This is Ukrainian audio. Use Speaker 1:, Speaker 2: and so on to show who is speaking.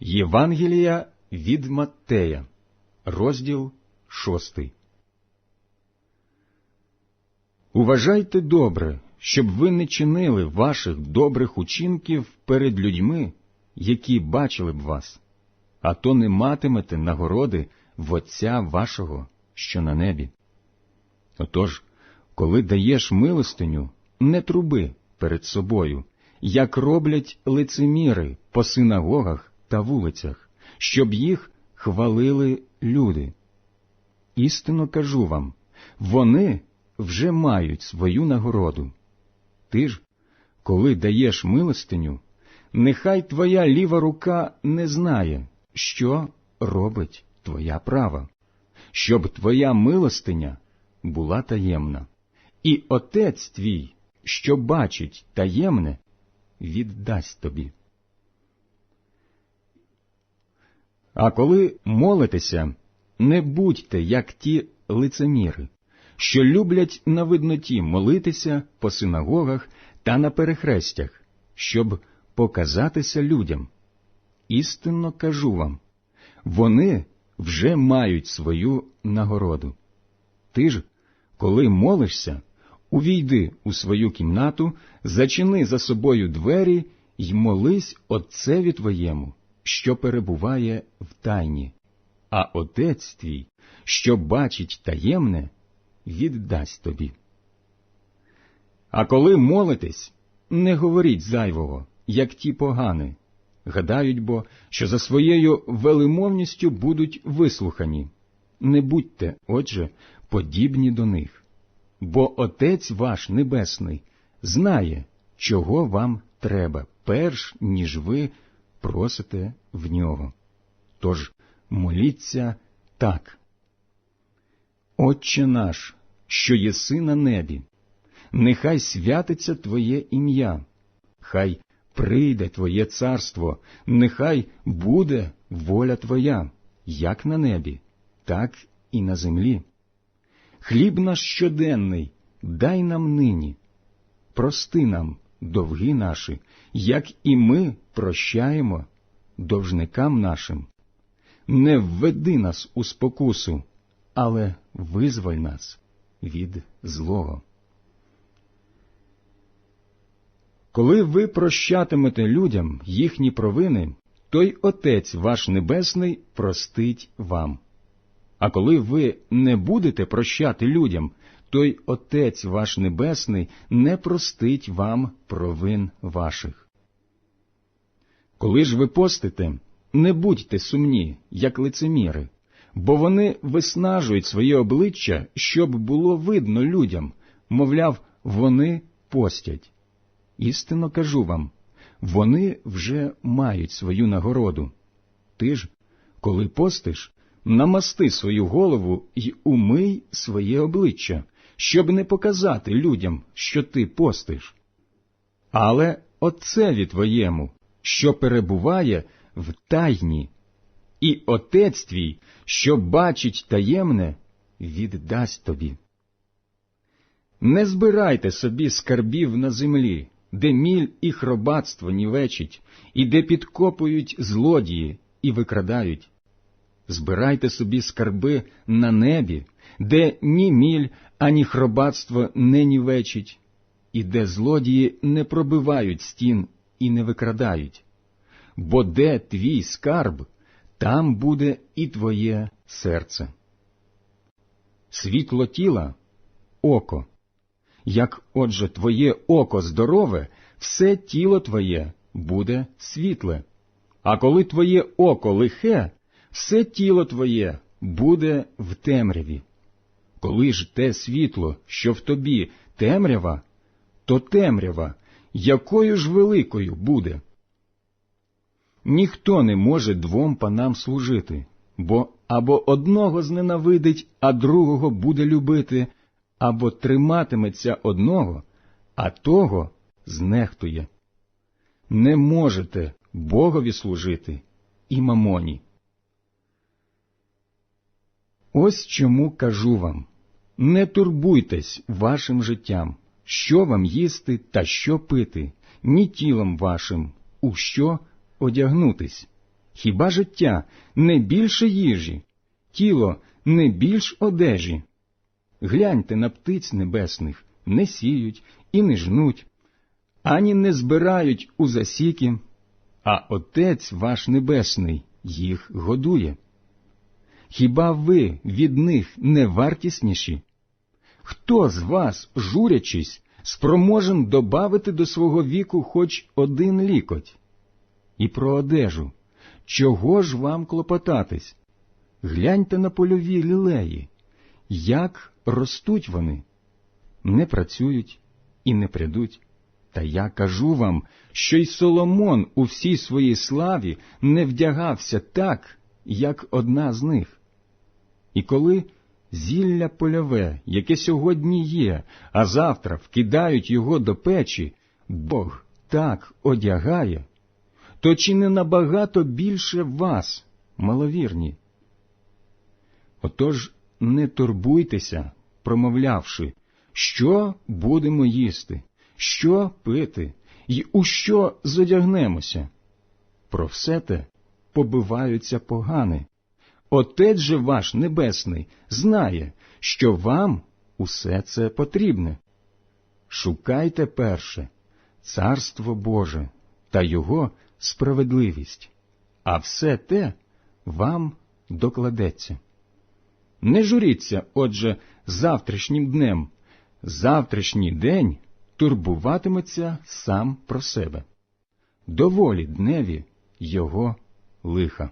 Speaker 1: Євангелія від Маттея, розділ шостий. Уважайте добре, щоб ви не чинили ваших добрих учинків перед людьми, які бачили б вас, а то не матимете нагороди в Отця вашого, що на небі. Отож, коли даєш милостиню, не труби перед собою, як роблять лицеміри по синагогах та вулицях, щоб їх хвалили люди. Істинно кажу вам, вони вже мають свою нагороду. Ти ж, коли даєш милостиню, нехай твоя ліва рука не знає, що робить твоя права, щоб твоя милостиня була таємна, і отець твій, що бачить таємне, віддасть тобі. А коли молитеся, не будьте, як ті лицеміри, що люблять на видноті молитися по синагогах та на перехрестях, щоб показатися людям. Істинно кажу вам, вони вже мають свою нагороду. Ти ж, коли молишся, увійди у свою кімнату, зачини за собою двері й молись Отцеві твоєму, що перебуває в тайні, а Отець твій, що бачить таємне, віддасть тобі. А коли молитесь, не говоріть зайвого, як ті погани, гадають бо, що за своєю велимовністю будуть вислухані. Не будьте, отже, подібні до них, бо Отець ваш Небесний знає, чого вам треба, перш ніж ви просите в нього. Тож моліться так. Отче наш, що єси на небі, нехай святиться Твоє ім'я, хай прийде Твоє царство, нехай буде воля Твоя, як на небі, так і на землі. Хліб наш щоденний дай нам нині, прости нам довги наші, як і ми прощаємо довжникам нашим. Не введи нас у спокусу, але визволь нас від злого. Коли ви прощатимете людям їхні провини, той Отець ваш Небесний простить вам. А коли ви не будете прощати людям, той Отець ваш Небесний не простить вам провин ваших. Коли ж ви постите, не будьте сумні, як лицеміри, бо вони виснажують своє обличчя, щоб було видно людям, мовляв, вони постять. Істинно кажу вам, вони вже мають свою нагороду. Ти ж, коли постиш, намасти свою голову й умий своє обличчя, щоб не показати людям, що ти постиш. Але Отцеві твоєму, що перебуває в тайні, і Отець твій, що бачить таємне, віддасть тобі. Не збирайте собі скарбів на землі, де міль і хробатство нівечить, і де підкопують злодії і викрадають. Збирайте собі скарби на небі, де ні міль, ані хробатство не нівечить, і де злодії не пробивають стін і не викрадають. Бо де твій скарб, там буде і твоє серце. Світло тіла око. Як отже твоє око здорове, все тіло твоє буде світле, а коли твоє око лихе, все тіло твоє буде в темряві. Коли ж те світло, що в тобі темрява, то темрява, якою ж великою буде? Ніхто не може двом панам служити, бо або одного зненавидить, а другого буде любити, або триматиметься одного, а того знехтує. Не можете Богові служити і мамоні. Ось чому кажу вам не турбуйтесь вашим життям, що вам їсти та що пити, ні тілом вашим, у що одягнутись. Хіба життя не більше їжі, тіло не більш одежі? Гляньте на птиць небесних, не сіють і не жнуть, ані не збирають у засіки, а Отець ваш Небесний їх годує. Хіба ви від них не вартісніші? Хто з вас, журячись, спроможен добавити до свого віку хоч один лікоть? І про одежу. Чого ж вам клопотатись? Гляньте на польові лілеї, як ростуть вони, не працюють і не придуть. Та я кажу вам, що й Соломон у всій своїй славі не вдягався так, як одна з них. І коли зілля польове, яке сьогодні є, а завтра вкидають його до печі, Бог так одягає, то чи не набагато більше вас, маловірні? Отож не турбуйтеся, промовлявши, що будемо їсти, що пити і у що зодягнемося. Про все те побиваються погани. Отець же ваш Небесний знає, що вам усе це потрібне. Шукайте перше Царство Боже та Його справедливість, а все те вам докладеться. Не журіться, отже, завтрашнім днем, завтрашній день турбуватиметься сам про себе. Доволі дневі його лиха.